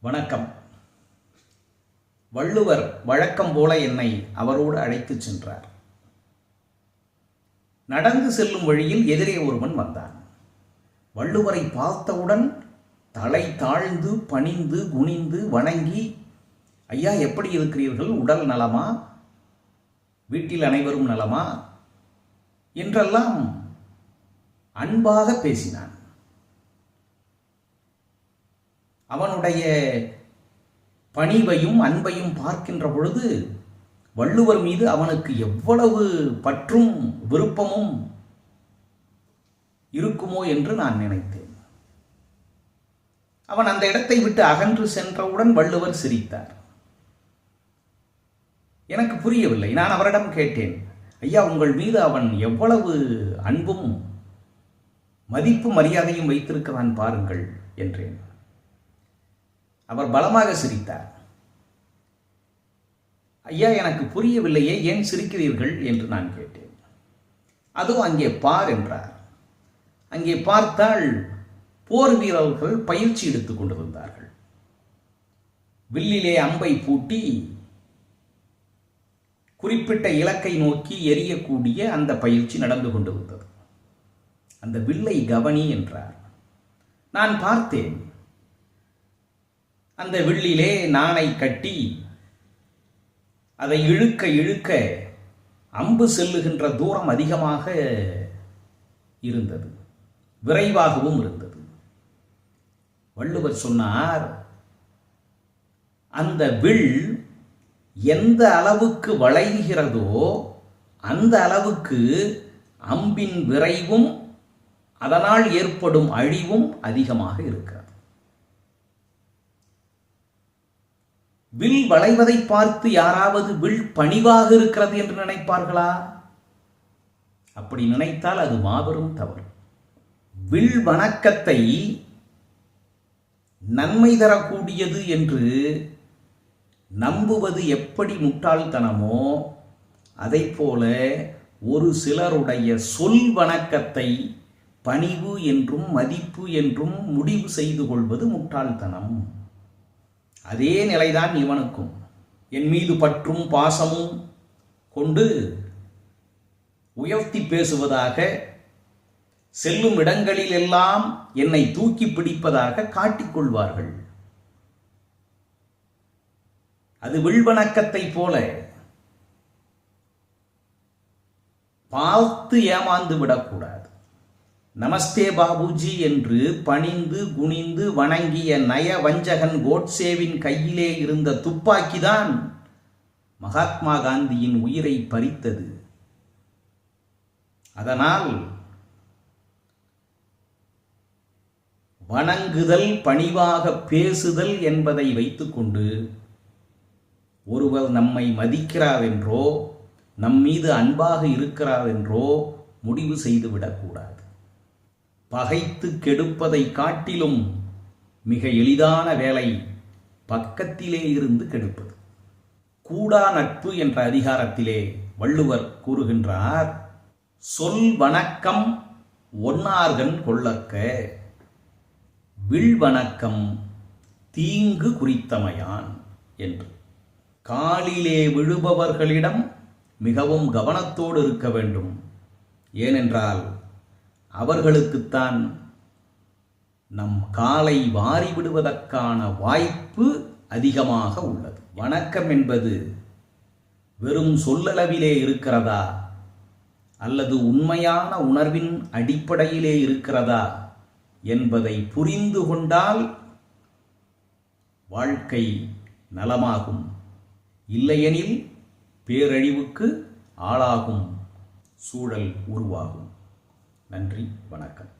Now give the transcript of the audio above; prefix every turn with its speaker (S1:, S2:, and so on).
S1: வணக்கம். வள்ளுவர் வழக்கம் போல என்னை அவரோடு அழைத்துச் சென்றார். நடந்து செல்லும் வழியில் எதிரே ஒருவன் வந்தான். வள்ளுவரை பார்த்தவுடன் தலை தாழ்ந்து பணிந்து குனிந்து வணங்கி ஐயா எப்படி இருக்கிறீர்கள்? உடல் நலமா? வீட்டில் அனைவரும் நலமா? என்றெல்லாம் அன்பாக பேசினான். அவனுடைய பணிவையும் அன்பையும் பார்க்கின்ற பொழுது வள்ளுவர் மீது அவனுக்கு எவ்வளவு பற்றும் விருப்பமும் இருக்குமோ என்று நான் நினைத்தேன். அவன் அந்த இடத்தை விட்டு அகன்று சென்றவுடன் வள்ளுவர் சிரித்தார். எனக்கு புரியவில்லை நான் அவரிடம் கேட்டேன் ஐயா உங்கள் மீது அவன் எவ்வளவு அன்பும் மதிப்பு மரியாதையும் வைத்திருக்கிறான் பாருங்கள் என்றேன். அவர் பலமாக சிரித்தார். ஐயா எனக்கு புரியவில்லையே ஏன் சிரிக்கிறீர்கள் என்று நான் கேட்டேன். அதுவும் அங்கே பார் என்றார். அங்கே பார்த்தால் போர் வீரர்கள் பயிற்சி எடுத்துக் கொண்டிருந்தார்கள். வில்லிலே அம்பை பூட்டி குறிப்பிட்ட இலக்கை நோக்கி எரியக்கூடிய அந்த பயிற்சி நடந்து கொண்டிருந்தது. அந்த வில்லை கவனி என்றார். நான் பார்த்தேன். அந்த வில்லிலே நாணை கட்டி அதை இழுக்க இழுக்க அம்பு செல்லுகின்ற தூரம் அதிகமாக இருந்தது. விரைவாகவும் இருந்தது. வள்ளுவர் சொன்னார் அந்த வில் எந்த அளவுக்கு வளைகிறதோ அந்த அளவுக்கு அம்பின் விரைவும் அதனால் ஏற்படும் அழிவும் அதிகமாக இருக்கிறது. வில் வளைவதை பார்த்து யாராவது வில் பணிவாக இருக்கிறது என்று நினைப்பார்களா? அப்படி நினைத்தால் அது மாபெரும் தவறு. வில் வணக்கத்தை நன்மை தரக்கூடியது என்று நம்புவது எப்படி முட்டாள்தனமோ அதை போல ஒரு சிலருடைய சொல் வணக்கத்தை பணிவு என்றும் மதிப்பு என்றும் முடிவு செய்து கொள்வது முட்டாள்தனம். அதே நிலைதான் இவனுக்கும். என் மீது பற்றும் பாசமும் கொண்டு உயர்த்தி பேசுவதாக செல்லும் இடங்களில் எல்லாம் என்னை தூக்கி பிடிப்பதாக காட்டிக்கொள்வார்கள் அது வில்வணக்கத்தை போல பார்த்து ஏமாந்து விடக்கூடாது. நமஸ்தே பாபுஜி என்று பணிந்து குனிந்து வணங்கிய நய வஞ்சகன் கோட்சேவின் கையிலே இருந்த துப்பாக்கிதான் மகாத்மா காந்தியின் உயிரை பறித்தது. அதனால் வணங்குதல் பணிவாக பேசுதல் என்பதை வைத்துக்கொண்டு ஒருவர் நம்மை மதிக்கிறாரென்றோ நம் மீது அன்பாக இருக்கிறாரென்றோ முடிவு செய்துவிடக்கூடாது. பகைத்து கெடுப்பதை காட்டிலும் மிக எளிதான வேலை பக்கத்திலே இருந்து கெடுப்பது. கூடா நட்பு என்ற அதிகாரத்திலே வள்ளுவர் கூறுகின்றார் சொல் வணக்கம் ஒன்னார்கன் கொள்ளற்க வில் வணக்கம் தீங்கு குறித்தமையான் என்று. காலிலே விழுபவர்களிடம் மிகவும் கவனத்தோடு இருக்க வேண்டும். ஏனென்றால் அவர்களுக்குத்தான் நம் காலை வாரி விடுவதற்கான வாய்ப்பு அதிகமாக உள்ளது. வணக்கம் என்பது வெறும் சொல்லளவிலே இருக்கிறதா? அல்லது உண்மையான உணர்வின் அடிப்படையிலே இருக்கிறதா? என்பதை புரிந்து கொண்டால் வாழ்க்கை நலமாகும். இல்லையெனில் பேரழிவுக்கு ஆளாகும் சூழல் உருவாகும். நன்றி வணக்கம்.